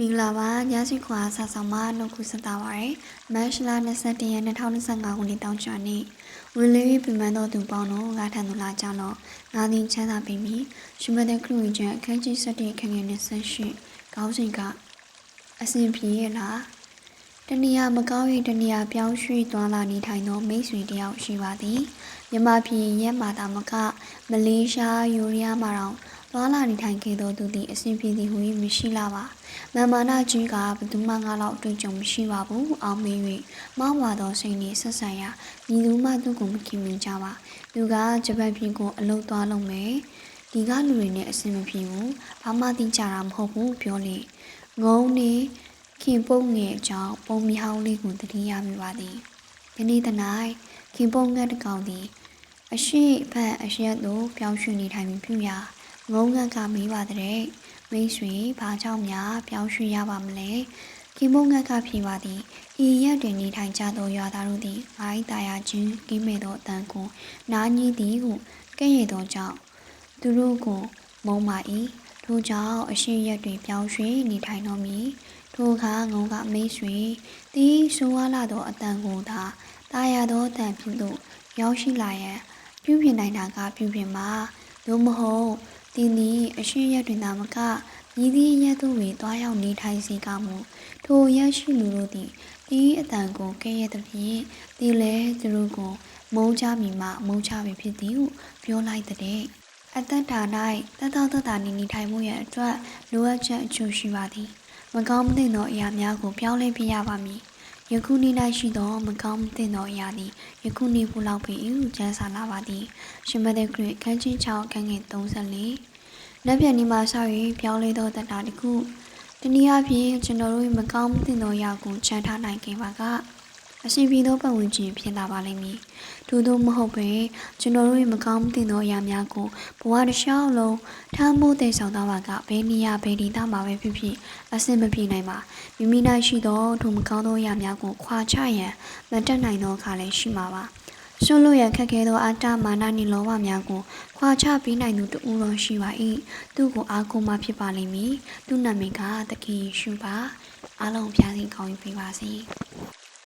မင်္ဂလာပါညစီခွာဆာဆောင်မနှုတ်ခုဆက်တာပါရယ်မတ်လ21ရက်2025ခုနှစ်တောင်းချနေ့ဝင်လေးပြီးပြန်တော့သူပေါင်းတော့ငါထံသို့လာကြတော့ငါသည်ချမ်းသာပြီမီရှမတဲ့ခလူကျန်အခန်းကြီး7ခန်းငယ်နဲ့ဆက်ရှိခေါင်းစဉ်ကအစဉ်ပြေရဲ့လားတနည်းမကောင်းရင်တနည်းပြောင်းရွှေ့သွားလာနေထိုင်သောမိတ်ဆွေတယောက်ရှိပါသည်မြန်မာပြည်ရဲ့မာတာမကမလေးရှားယူရီးယားမှာတော့ သွားလာနေထိုင်ခဲ့သောသူသည်အစဉ်ပြေသည်ဟူ၍မရှိလာပါမန်မာနာကြီးကဘသူမှငါလောက်အတွေ့အကြုံမရှိပါဘူးအောင်မေး၍မောင်းပါသောစိတ်နှင့်ဆက်ဆံရာညီသူမှသူ့ကိုမခင်မင်ကြပါသူကဂျပန်ပြည်ကိုအလုတ်သွားလုံးမယ်ဒီကလူတွေနဲ့အဆင်မပြေဘူးဘာမှသိကြတာမဟုတ်ဘူးပြောလေငုံနေခင်ပုံငယ်အကြောင်းပုံမြောင်းလေးကိုတတိယမိပါသည်ဒီနေ့တနိုင်ခင်ပုံငယ်တစ်ကောင်သည်အရှိဖက်အရက်သို့ပြောင်းရွှေ့နေထိုင်ပြီးပြရာ ငုံငတ်ကမေးပါတဲ့မိတ်ဆွေဘာကြောင့်များပြောင်းရွှေ့ရပါမလဲကီမုံငတ်ကဖြေပါသည်ဤရက်တွင်နေထိုင်ကြသောရွာသားတို့သည်ငါ၏တာယာချင်းကင်းမဲ့သောအတန်ကိုနားကြီးသည်ဟုကဲ့ရဲ့သောကြောင့်သူတို့ကိုမုံပါ၏ထို့ကြောင့်အရှိရက်တွင်ပြောင်းရွှေ့နေထိုင်တော်မူထိုအခါငုံကမိတ်ဆွေသည်ဆိုးဝါးလာသောအတန်ကိုသာတာယာသောအတန်ပြုလို့ရောက်ရှိလာရန်ပြုပြင်နိုင်တာကပြုပြင်ပါသို့မဟုတ် တင်းသည်အရှိရက်တွင်သာမကမြည်သည့်ရက်သို့ပင်တွားရောက်နေထိုင်စေကမူထိုရက်ရှိလူတို့သည်ဒီအတန်ကိုကဲ့ရဲ့သဖြင့်ဒီလည်းသူတို့ကိုမုန်းချမိမှမုန်းချပြီဖြစ်သည်ဟုပြောလိုက်တဲ့အသက်တာ၌တတ်တော်တတ်တာနေနေထိုင်မှုရန်အတွက်လိုအပ်ချက်အချို့ရှိပါသည်မကောင်းမသင့်သောအရာများကိုပြောင်းလဲပြရပါမည် ယခုနေ့၌ရှိသောမကောင်းမသင့်သောအရာသည်ယခုနေ့ဖို့လောက်ပင်ဟုကျန်းစာလာပါသည်ရှင်မတဲ့ခရစ်ခန်းချင်း6ခန်းငယ်34လက်ပြန်ဒီမှာဆောက်၍ပြောင်းလဲသောတတ်တာတစ်ခုတနည်းအားဖြင့်ကျွန်တော်တို့မကောင်းမသင့်သောအရာကိုချန်ထားနိုင်ခဲ့ပါက အရှင်ပြည်သောပတ်ဝန်းကျင်ဖြစ်လာပါလိမ့်မည်။ထို့သောမဟုတ်ပဲကျွန်တော်တို့မကောင်းမသင့်သောအရာများကိုဘဝတစ်လျှောက်လုံးထမ်းမိုးသိဆောင်သွားပါကဘယ်နေရာဘယ်ဒေသမှာပဲဖြစ်ဖြစ်အဆင်မပြေနိုင်ပါမိမိ၌ရှိသောထိုမကောင်းသောအရာများကိုခွာချရန်မတက်နိုင်သောအခါလည်းရှိမှာပါ။ဆွလို့ရခက်ခဲသောအာတမာနနှင့်လောဘများကိုခွာချပေးနိုင်သူတူဦးတော်ရှိပါ၏သူ့ကိုအားကိုးမှဖြစ်ပါလိမ့်မည်သူ့နာမည်ကတခင်ယေရှုပါအားလုံးဖျားစီကောင်းပေးပါစေ